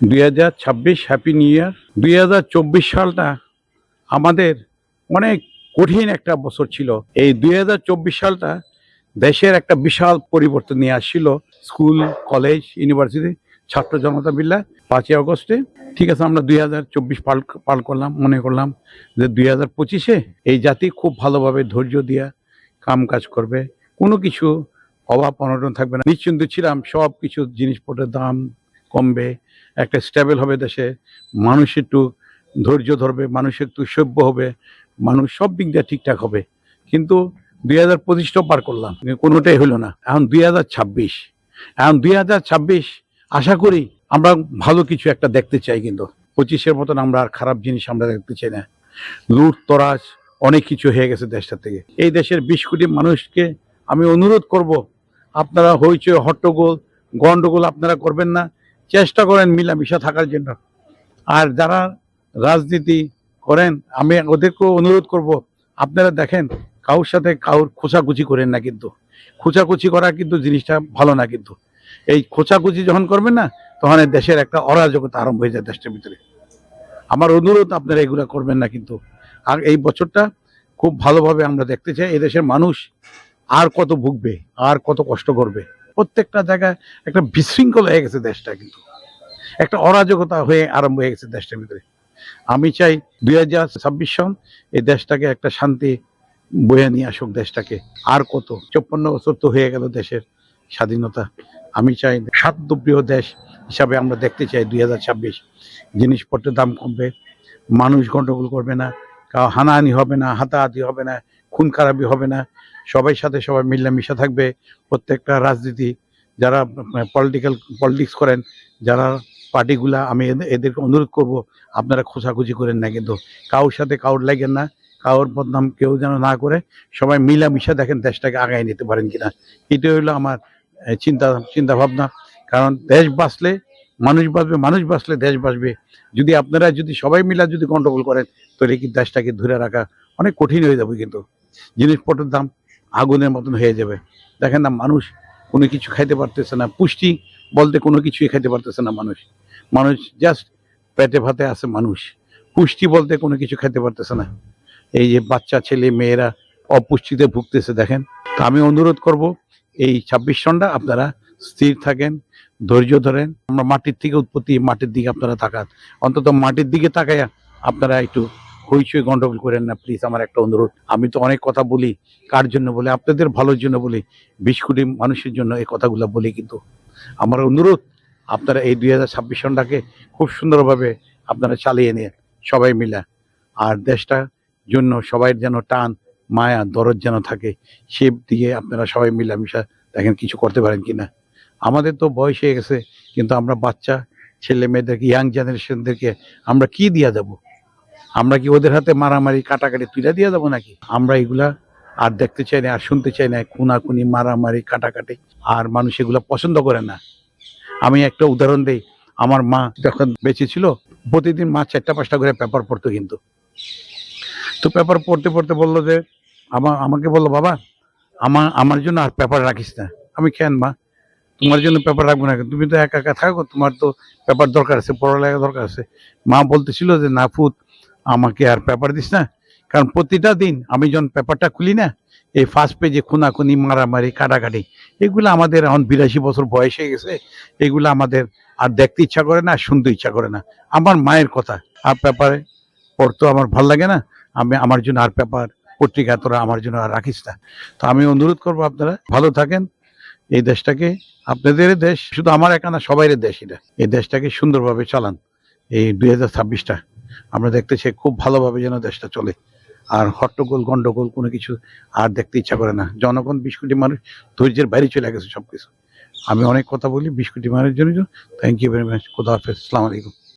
দুই হাজার ছাব্বিশ হ্যাপি নিউ ইয়ার দুই হাজার চব্বিশ সালটা আমাদের অনেক কঠিন একটা বছর ছিল। এই দুই হাজার চব্বিশ সালটা দেশের একটা বিশাল পরিবর্তন নিয়ে আসছিল। স্কুল, কলেজ, ইউনিভার্সিটি, ছাত্র জনতা বিল্লা পাঁচই আগস্টে। ঠিক আছে, আমরা দুই হাজার চব্বিশ পাল পাল করলাম, মনে করলাম যে দুই হাজার পঁচিশে এই জাতি খুব ভালোভাবে ধৈর্য দিয়া কাম কাজ করবে। কোনো কিছু অভাব অনটন থাকবে না। নিশ্চিন্ত ছিলাম সব কিছু জিনিসপত্রের দাম কমবে, একটা স্টেবল হবে দেশে, মানুষ একটু ধৈর্য ধরবে, মানুষ একটু সভ্য হবে, মানুষ সব দিক দিয়ে ঠিকঠাক হবে। কিন্তু দুই হাজার পঁচিশটাও পার করলাম কোনোটাই হলো না। এখন দুই হাজার ছাব্বিশ, এখন দুই হাজার ছাব্বিশ, আশা করি আমরা ভালো কিছু একটা দেখতে চাই কিন্তু। পঁচিশের মতন আমরা আর খারাপ জিনিস আমরা দেখতে চাই না। লুট, তরাজ, অনেক কিছু হয়ে গেছে দেশটা থেকে। এই দেশের বিশ কোটি মানুষকে আমি অনুরোধ করব, আপনারা হইচই, হট্টগোল গন্ডগোল আপনারা করবেন না। চেষ্টা করেন মিলামিশা থাকার জন্য। আর যারা রাজনীতি করেন, আমি ওদেরকেও অনুরোধ করব, আপনারা দেখেন, কারোর সাথে কারোর খোঁচাকুচি করেন না কিন্তু। খোঁচাকুচি করা কিন্তু জিনিসটা ভালো না কিন্তু। এই খোঁচাকুচি যখন করবেন না, তখন দেশের একটা অরাজকতা আরম্ভ হয়ে যায় দেশটার ভিতরে। আমার অনুরোধ, আপনারা এগুলা করবেন না কিন্তু। আর এই বছরটা খুব ভালোভাবে আমরা দেখতে চাই, এদেশের মানুষ আর কত ভুগবে, আর কত কষ্ট করবে। প্রত্যেকটা জায়গায় একটা বিশৃঙ্খল হয়ে গেছে দেশটা কিন্তু। একটা অরাজকতা হয়ে আরম্ভ হয়ে গেছে দেশটার ভিতরে। আমি চাই দুই হাজার ছাব্বিশ সন এই দেশটাকে একটা শান্তি বয়ে নিয়ে আসুক দেশটাকে। আর কত? চপ্পন্ন বছর তো হয়ে গেল দেশের স্বাধীনতা। আমি চাই শান্তপ্রিয় দেশ হিসাবে আমরা দেখতে চাই দুই হাজার ছাব্বিশ। জিনিসপত্রের দাম কমবে, মানুষ গন্ডগোল করবে না। হানাহানি হবে না, হাতাহাতি হবে না, খুন খারাপি হবে না। সবাই সাথে সবাই মিলামিশা থাকবে। প্রত্যেকটা রাজনীতি যারা পলিটিক্যাল পলিটিক্স করেন, যারা পার্টিগুলা আমি এদের- এদেরকে অনুরোধ করব, আপনারা খোঁচাখুচি করেন না কিন্তু। কারোর সাথে কারোর লাগেন না, কারোর বদনাম কেউ যেন না করে, সবাই মিলামিশা দেখেন দেশটাকে আগায় নিতে পারেন কিনা। এটা হলো আমার চিন্তা চিন্তা ভাবনা কারণ দেশ বাঁচলে মানুষ বাঁচবে, মানুষ বাঁচলে দেশ বাঁচবে। যদি আপনারা যদি সবাই মিলা যদি গন্ডগোল করেন, তাহলে কি দেশটাকে ধরে রাখা অনেক কঠিন হয়ে যাবে কিন্তু। জিনিসপত্রের দাম আগুনের মতন হয়ে যাবে। দেখেন না, মানুষ কোনো কিছু খাইতে পারতেছে না। পুষ্টি বলতে কোনো কিছুই খাইতে পারতেছে না মানুষ। মানুষ জাস্ট পেটে ভাতে আছে মানুষ। পুষ্টি বলতে কোনো কিছু খেতে পারতেছে না। এই যে বাচ্চা, ছেলে, মেয়েরা অপুষ্টিতে ভুগতেছে, দেখেন। তো আমি অনুরোধ করব, এই ছাব্বিশ সনটা আপনারা স্থির থাকেন। ধৈর্য ধরেন। আমরা মাটির থেকে উৎপত্তি, মাটির দিকে আপনারা তাকান। অন্তত মাটির দিকে তাকাইয়া আপনারা একটু হইচই গন্ডগোল করেন না প্লিজ আমার একটা অনুরোধ। আমি তো অনেক কথা বলি, কার জন্য বলি? আপনাদের ভালোর জন্য বলি। বিশ কোটি মানুষের জন্য এই কথাগুলো বলি কিন্তু। আমার অনুরোধ, আপনারা এই দুই হাজার ছাব্বিশ সনটাকে খুব সুন্দরভাবে আপনারা চালিয়ে নিয়ে সবাই মিলে। আর দেশটা জন্য সবাই যেন টান, মায়া, দরদ যেন থাকে, সে দিয়ে আপনারা সবাই মিলামিশা দেখেন কিছু করতে পারেন কিনা। আমাদের তো বয়স হয়ে গেছে, কিন্তু আমরা বাচ্চা, ছেলে মেয়েদেরকে ইয়াং জেনারেশনদেরকে আমরা কি দিয়া যাব আমরা কি ওদের হাতে মারামারি, কাটাকাটি তুলে দিয়ে যাব নাকি? আমরা এগুলা আর দেখতে চাই না, আর শুনতে চাই না, খুনাখুনি, মারামারি, কাটাকাটি। আর মানুষ এগুলো পছন্দ করে না। আমি একটা উদাহরণ দিই, আমার মা যখন বেঁচে ছিল, প্রতিদিন মা চারটা, পাঁচটা করে পেপার পড়তো কিন্তু। তো পেপার পড়তে পড়তে বলল যে আমার আমাকে বলল, বাবা আমার আমার জন্য আর পেপার রাখিস না। আমি, কেন মা? তোমার জন্য পেপার রাখব না তুমি তো একা একা থাকো, তোমার তো পেপার দরকার আছে, পড়ালেখা দরকার আছে। মা বলতেছিল যে না ফুত আমাকে আর পেপার দিস না। কারণ প্রতিটা দিন আমি যখন পেপারটা খুলি না, এই ফার্স্ট পেজে খুনাখুনি, মারামারি, কাটাকাটি, এগুলো আমাদের এখন বিরাশি বছর বয়স হয়ে গেছে। এগুলো আমাদের আর দেখতে ইচ্ছা করে না, শুনতে ইচ্ছা করে না। আমার মায়ের কথা, আর পেপারে পড়তো আমার ভালো লাগে না। আমি আমার জন্য আর পেপার পত্রিকা তোরা আমার জন্য আর রাখিস না। তো আমি অনুরোধ করব আপনারা, ভালো থাকেন এই দেশটাকে আপনাদের দেশ, শুধু আমার একা না সবাইয়ের দেশ এটা। এই দেশটাকে সুন্দরভাবে চালান। এই দুই হাজার ছাব্বিশটা। আমরা দেখতে চাই খুব ভালোভাবে যেন দেশটা চলে। আর হট্টগোল, গন্ডগোল কোনো কিছু আর দেখতে ইচ্ছা করে না। জনগণ বিশ কোটি মানুষ ধৈর্যের বাইরে চলে গেছে সব কিছু আমি অনেক কথা বলি বিশ কোটি মানুষের জন্য। থ্যাংক ইউ ভেরি মাচ খুদা হাফেজ। আসসালামু আলাইকুম।